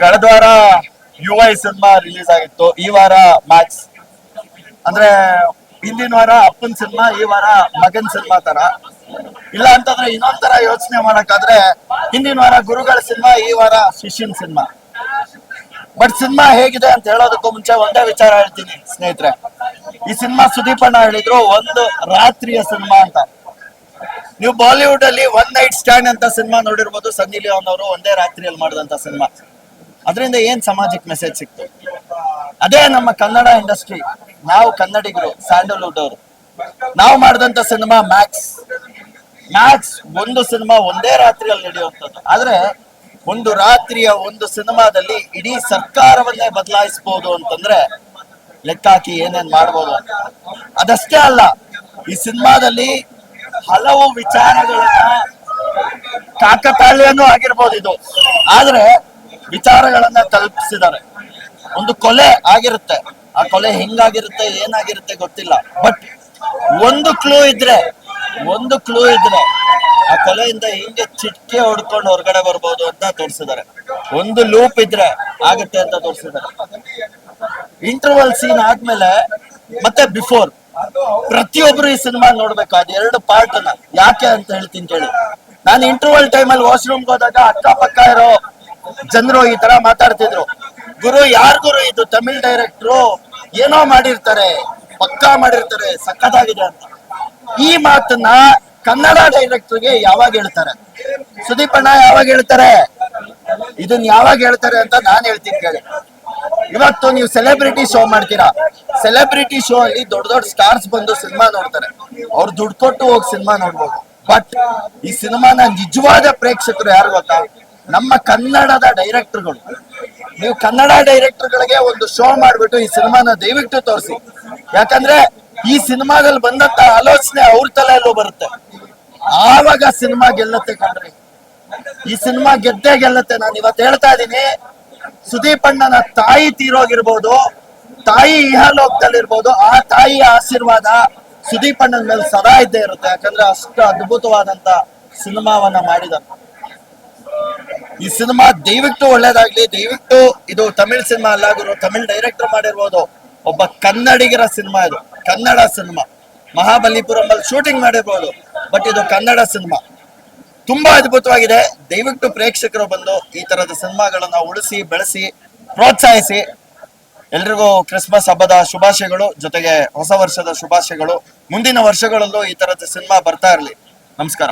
ಕಳೆದ ವಾರ you I cinema release ಆಗಿತ್ತು. ಈ ವಾರ ಮ್ಯಾಕ್ಸ್ ಅಂದ್ರೆ ಹಿಂದಿನ ವಾರ ಅಪ್ಪನ್ ಸಿನಿಮಾ, ಈ ವಾರ ಮಗನ್ ಸಿನಿಮಾ ತರ. ಇಲ್ಲ ಅಂತಂದ್ರೆ ಇನ್ನೊಂದ್ ತರ ಯೋಚನೆ ಮಾಡಕ್ಕಾದ್ರೆ ಹಿಂದಿನ ವಾರ ಗುರುಗಳ ಸಿನಿಮಾ, ಈ ವಾರ ಶಿಷ್ಯನ್ ಸಿನಿಮಾ. ಬಟ್ ಸಿನಿಮಾ ಹೇಗಿದೆ ಅಂತ ಹೇಳೋದಕ್ಕೂ ಮುಂಚೆ ಒಂದೇ ವಿಚಾರ ಹೇಳ್ತೀನಿ ಸ್ನೇಹಿತರೆ. ಈ ಸಿನಿಮಾ ಸುದೀಪ್ ಅಣ್ಣ ಹೇಳಿದ್ರು, ಒಂದು ರಾತ್ರಿಯ ಸಿನಿಮಾ ಅಂತ. ನೀವು ಬಾಲಿವುಡ್ ಅಲ್ಲಿ ಒನ್ ನೈಟ್ ಸ್ಟ್ಯಾಂಡ್ ಅಂತ ಸಿನಿಮಾ ನೋಡಿರ್ಬೋದು, ಸನ್ನಿ ಲಿಯೋನ್ ಅವರು ಒಂದೇ ರಾತ್ರಿಯಲ್ಲಿ ಮಾಡಿದಂತ ಸಿನಿಮಾ. ಅದರಿಂದ ಏನ್ ಸಮಾಜಕ್ಕೆ ಮೆಸೇಜ್ ಸಿಕ್ತು? ಅದೇ ನಮ್ಮ ಕನ್ನಡ ಇಂಡಸ್ಟ್ರಿ ನಾವು ಕನ್ನಡಿಗರು ಸ್ಯಾಂಡಲ್ವುಡ್ ಅವರು ನಾವು ಮಾಡಿದಂತ ಸಿನಿಮಾ ಮ್ಯಾಕ್ಸ್ ಮ್ಯಾಕ್ಸ್ ಒಂದು ಸಿನಿಮಾ ಒಂದೇ ರಾತ್ರಿಯಲ್ಲಿ ನಡೆಯುವಂಥದ್ದು. ಆದ್ರೆ ಒಂದು ರಾತ್ರಿಯ ಒಂದು ಸಿನಿಮಾದಲ್ಲಿ ಇಡೀ ಸರ್ಕಾರವನ್ನೇ ಬದಲಾಯಿಸಬಹುದು ಅಂತಂದ್ರೆ ಲೆಕ್ಕ ಹಾಕಿ ಏನೇನ್ ಮಾಡ್ಬೋದು. ಅದಷ್ಟೇ ಅಲ್ಲ, ಈ ಸಿನಿಮಾದಲ್ಲಿ ಹಲವು ವಿಚಾರಗಳನ್ನ ಕಾಕತಾಳ್ಯನೂ ಆಗಿರ್ಬೋದು ಇದು. ಆದ್ರೆ ವಿಚಾರಗಳನ್ನ ತಲುಪಿಸಿದ್ದಾರೆ. ಒಂದು ಕೊಲೆ ಆಗಿರುತ್ತೆ. ಆ ಕೊಲೆ ಹೆಂಗಾಗಿರುತ್ತೆ, ಏನಾಗಿರುತ್ತೆ ಗೊತ್ತಿಲ್ಲ. ಬಟ್ ಒಂದು ಕ್ಲೂ ಇದ್ರೆ, ಒಂದು ಕ್ಲೂ ಇದ್ರೆ ಆ ಕೊಲೆಯಿಂದ ಹಿಂಗೆ ಚಿಟ್ಕೆ ಹೊಡ್ಕೊಂಡು ಹೊರಗಡೆ ಬರ್ಬೋದು ಅಂತ ತೋರಿಸಿದ್ದಾರೆ. ಒಂದು ಲೂಪ್ ಇದ್ರೆ ಆಗುತ್ತೆ ಅಂತ ತೋರಿಸಿದ್ದಾರೆ. ಇಂಟರ್ವಲ್ ಸೀನ್ ಆದ್ಮೇಲೆ, ಮತ್ತೆ ಬಿಫೋರ್ ಪ್ರತಿಯೊಬ್ರು ಈ ಸಿನಿಮಾ ನೋಡ್ಬೇಕು. ಅದ್ ಎರಡು ಪಾರ್ಟ್ ಯಾಕೆ ಅಂತ ಹೇಳ್ತೀನಿ ಕೇಳಿ. ನಾನು ಇಂಟರ್ವಲ್ ಟೈಮ್ ಅಲ್ಲಿ ವಾಶ್ರೂಮ್ಗೆ ಹೋದಾಗ ಅಕ್ಕಪಕ್ಕ ಇರೋ ಜನರು ಈ ತರ ಮಾತಾಡ್ತಿದ್ರು. ಗುರು ಯಾರ್ ಗುರು ಇದು? ತಮಿಳ್ ಡೈರೆಕ್ಟ್ರು ಏನೋ ಮಾಡಿರ್ತಾರೆ, ಪಕ್ಕಾ ಮಾಡಿರ್ತಾರೆ ಸಕ್ಕತ್ತಾಗಿದೆ ಅಂತ. ಈ ಮಾತನ್ನ ಕನ್ನಡ ಡೈರೆಕ್ಟರ್ಗೆ ಯಾವಾಗ ಹೇಳ್ತಾರೆ? ಸುದೀಪ್ ಅಣ್ಣ ಯಾವಾಗ ಹೇಳ್ತಾರೆ? ಇದನ್ನ ಯಾವಾಗ ಹೇಳ್ತಾರೆ ಅಂತ ನಾನ್ ಹೇಳ್ತೀನಿ ಕೇಳಿ. ಇವತ್ತು ನೀವು ಸೆಲೆಬ್ರಿಟಿ ಶೋ ಮಾಡ್ತೀರಾ? ಸೆಲೆಬ್ರಿಟಿ ಶೋ ಅಲ್ಲಿ ದೊಡ್ಡ ದೊಡ್ಡ ಸ್ಟಾರ್ಸ್ ಬಂದು ಸಿನಿಮಾ ನೋಡ್ತಾರೆ. ಅವ್ರು ದುಡ್ಡು ಕೊಟ್ಟು ಹೋಗಿ ಸಿನಿಮಾ ನೋಡ್ಬೋದು. ಬಟ್ ಈ ಸಿನಿಮಾನ ನಿಜವಾದ ಪ್ರೇಕ್ಷಕರು ಯಾರು ಗೊತ್ತಾ? ನಮ್ಮ ಕನ್ನಡದ ಡೈರೆಕ್ಟರ್ಗಳು. ನೀವು ಕನ್ನಡ ಡೈರೆಕ್ಟರ್ಗಳಿಗೆ ಒಂದು ಶೋ ಮಾಡ್ಬಿಟ್ಟು ಈ ಸಿನಿಮಾನ ದಯವಿಟ್ಟು ತೋರಿಸಿ. ಯಾಕಂದ್ರೆ ಈ ಸಿನಿಮಾದಲ್ಲಿ ಬಂದಂತ ಆಲೋಚನೆ ಅವ್ರ ತಲೆಯಲ್ಲೂ ಬರುತ್ತೆ. ಆವಾಗ ಸಿನಿಮಾ ಗೆಲ್ಲತ್ತೆ ಕಣ್ರಿ. ಈ ಸಿನಿಮಾ ಗೆದ್ದೇ ಗೆಲ್ಲತ್ತೆ. ನಾನು ಇವತ್ತು ಹೇಳ್ತಾ ಇದ್ದೀನಿ ಸುದೀಪ್ ಅಣ್ಣನ ತಾಯಿ ತೀರೋಗಿರ್ಬೋದು, ತಾಯಿ ಇಹಲೋಕದಲ್ಲಿರ್ಬೋದು, ಆ ತಾಯಿಯ ಆಶೀರ್ವಾದ ಸುದೀಪ್ ಅಣ್ಣನ ಮೇಲೆ ಸದಾ ಇದ್ದೇ ಇರುತ್ತೆ. ಯಾಕಂದ್ರೆ ಅಷ್ಟು ಅದ್ಭುತವಾದಂತ ಸಿನಿಮಾವನ್ನ ಮಾಡಿದ್ದಾರೆ. ಈ ಸಿನಿಮಾ ದಯವಿಟ್ಟು ಒಳ್ಳೇದಾಗ್ಲಿ, ದಯವಿಟ್ಟು ಇದು ತಮಿಳ್ ಸಿನಿಮಾ ಅಲ್ಲ, ಗುರು, ತಮಿಳ್ ಡೈರೆಕ್ಟರ್ ಮಾಡಿರ್ಬೋದು. ಒಬ್ಬ ಕನ್ನಡಿಗರ ಸಿನಿಮಾ ಇದು, ಕನ್ನಡ ಸಿನಿಮಾ. ಮಹಾಬಲಿಪುರಂ ಅಲ್ಲಿ ಶೂಟಿಂಗ್ ಮಾಡಿರ್ಬೋದು ಬಟ್ ಇದು ಕನ್ನಡ ಸಿನಿಮಾ. ತುಂಬಾ ಅದ್ಭುತವಾಗಿದೆ. ದಯವಿಟ್ಟು ಪ್ರೇಕ್ಷಕರು ಬಂದು ಈ ತರದ ಸಿನಿಮಾಗಳನ್ನ ಉಳಿಸಿ, ಬೆಳೆಸಿ, ಪ್ರೋತ್ಸಾಹಿಸಿ. ಎಲ್ರಿಗೂ ಕ್ರಿಸ್ಮಸ್ ಹಬ್ಬದ ಶುಭಾಶಯಗಳು, ಜೊತೆಗೆ ಹೊಸ ವರ್ಷದ ಶುಭಾಶಯಗಳು. ಮುಂದಿನ ವರ್ಷಗಳಲ್ಲೂ ಈ ತರದ ಸಿನಿಮಾ ಬರ್ತಾ ಇರಲಿ. ನಮಸ್ಕಾರ.